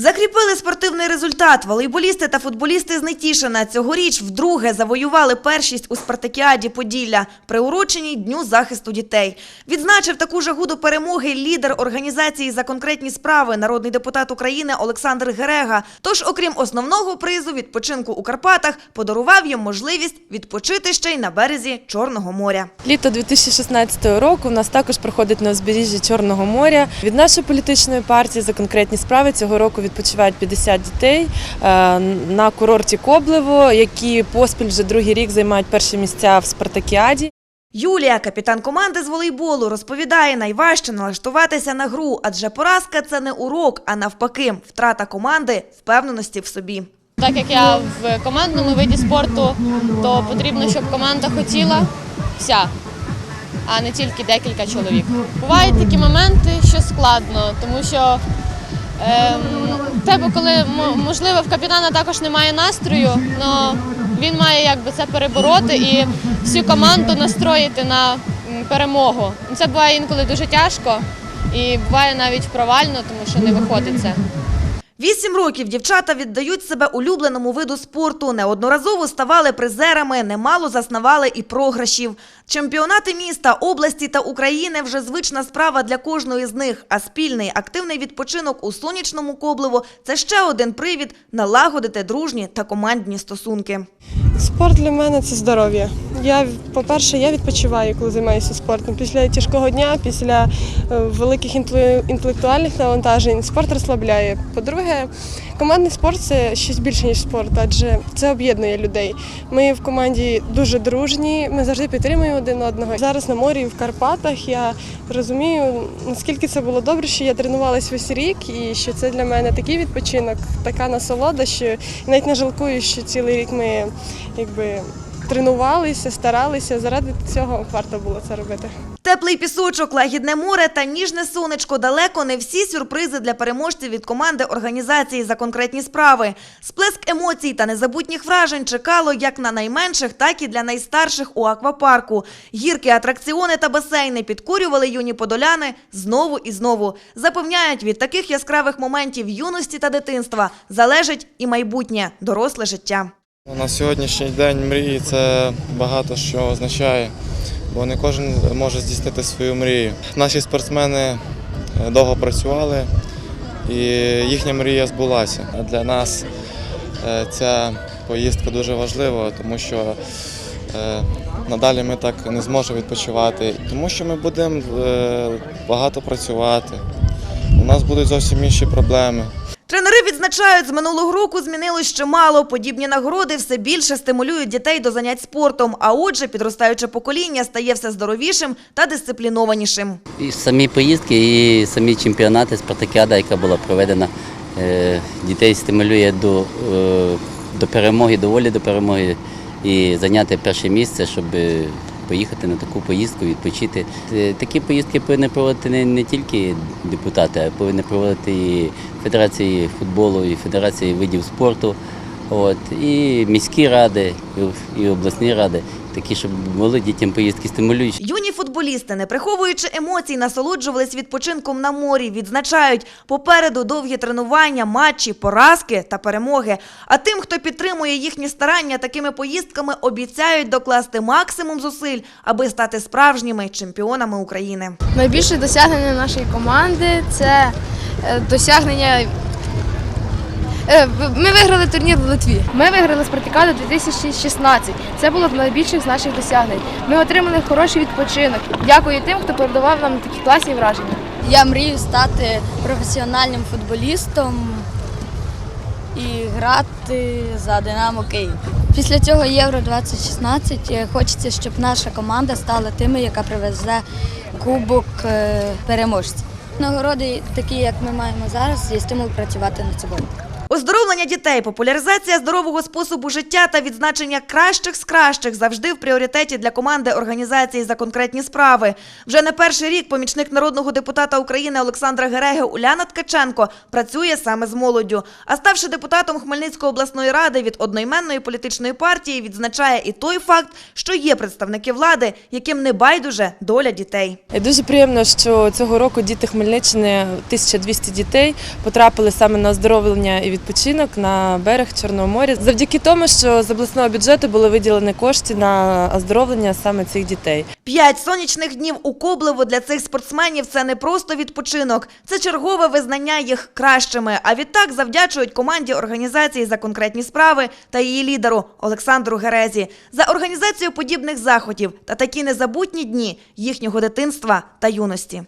Закріпили спортивний результат. Волейболісти та футболісти з Нетішина цьогоріч вдруге завоювали першість у спартакіаді Поділля, приуроченій Дню захисту дітей. Відзначив таку жагу до перемоги лідер організації за конкретні справи, народний депутат України Олександр Герега. Тож, окрім основного призу відпочинку у Карпатах, подарував їм можливість відпочити ще й на березі Чорного моря. Літо 2016 року у нас також проходить на узбережжі Чорного моря. Від нашої політичної партії за конкретні справи цього року відпочивають 50 дітей е, на курорті Коблево, які поспіль вже другий рік займають перші місця в Спартакіаді. Юлія, капітан команди з волейболу, розповідає, найважче налаштуватися на гру, адже поразка це не урок, а навпаки, втрата команди впевненості в собі. Так як я в командному виді спорту, то потрібно, щоб команда хотіла вся, а не тільки декілька чоловік. Бувають такі моменти, що складно, тому що ем, тебе, коли можливо в капітана також немає настрою, але він має якби це перебороти і всю команду настроїти на перемогу. Це буває інколи дуже тяжко і буває навіть провально, тому що не виходить це. Вісім років дівчата віддають себе улюбленому виду спорту, неодноразово ставали призерами, немало заснували і програшів. Чемпіонати міста, області та України вже звична справа для кожної з них. А спільний активний відпочинок у сонячному Коблево – це ще один привід налагодити дружні та командні стосунки. Спорт для мене це здоров'я. Я, по-перше, я відпочиваю, коли займаюся спортом. Після тяжкого дня, після е, великих інтеле- інтелектуальних навантажень спорт розслабляє. По-друге, командний спорт це щось більше, ніж спорт, адже це об'єднує людей. Ми в команді дуже дружні, ми завжди підтримуємо один одного. Зараз на морі в Карпатах я розумію, наскільки це було добре, що я тренувалась весь рік, і що це для мене такий відпочинок, така насолода, що навіть не жалкую, що цілий рік ми якби тренувалися, старалися. Заради цього варто було це робити. Теплий пісочок, лагідне море та ніжне сонечко – далеко не всі сюрпризи для переможців від команди організації за конкретні справи. Сплеск емоцій та незабутніх вражень чекало як на найменших, так і для найстарших у аквапарку. Гірки, атракціони та басейни підкорювали юні подоляни знову і знову. Запевняють, від таких яскравих моментів юності та дитинства залежить і майбутнє, доросле життя. На сьогоднішній день мрії це багато що означає, бо не кожен може здійснити свою мрію. Наші спортсмени е, довго працювали і їхня мрія збулася. Для нас е, ця поїздка дуже важлива, тому що е, надалі ми так не зможемо відпочивати, тому що ми будемо багато працювати. У нас будуть зовсім інші проблеми. Відзначають, з минулого року змінилось чимало. Подібні нагороди все більше стимулюють дітей до занять спортом. А отже, підростаюче покоління стає все здоровішим та дисциплінованішим. І самі поїздки, і самі чемпіонати Спартакіада, яка була проведена, е, дітей стимулює до, е, до перемоги, до волі до перемоги і зайняти перше місце, щоб е, поїхати на таку поїздку, відпочити. Е, Такі поїздки повинні проводити не, не тільки депутати, а повинні проводити і федерації футболу, і федерації видів спорту. От, і міські ради, і, обласні ради, такі, щоб були дітям поїздки стимулюючі. Юні футболісти, не приховуючи емоцій, насолоджувались відпочинком на морі. Відзначають попереду довгі тренування, матчі, поразки та перемоги. А тим, хто підтримує їхні старання, такими поїздками обіцяють докласти максимум зусиль, аби стати справжніми чемпіонами України. Найбільше досягнення нашої команди це е, досягнення. Е, Ми виграли турнір в Литві. Ми виграли Спартакіаду 2016. Це було б найбільше з наших досягнень. Ми отримали хороший відпочинок. Дякую тим, хто передавав нам такі класні враження. Я мрію стати професіональним футболістом і грати за Динамо Київ. Після цього Євро 2016 е, хочеться, щоб наша команда стала тими, яка привезе кубок е, переможців. Нагороди, такі як ми маємо зараз, є стимул працювати над собою. Оздоровлення дітей, популяризація здорового способу життя та відзначення кращих з кращих завжди в пріоритеті для команди організації за конкретні справи. Вже не перший рік помічник народного депутата України Олександра Гереги Уляна Ткаченко працює саме з молоддю. А ставши депутатом Хмельницької обласної ради від одноіменної політичної партії, відзначає і той факт, що є представники влади, яким не байдуже доля дітей. Дуже приємно, що цього року діти Хмельниччини, 1200 дітей, потрапили саме на оздоровлення і відпочинок на берег Чорного моря. Завдяки тому, що з обласного бюджету були виділені кошти на оздоровлення саме цих дітей. П'ять сонячних днів у Коблево для цих спортсменів це не просто відпочинок, це чергове визнання їх кращими. А відтак завдячують команді організації за конкретні справи та її лідеру Олександру Герезі за організацію подібних заходів та такі незабутні дні їхнього дитинства та юності.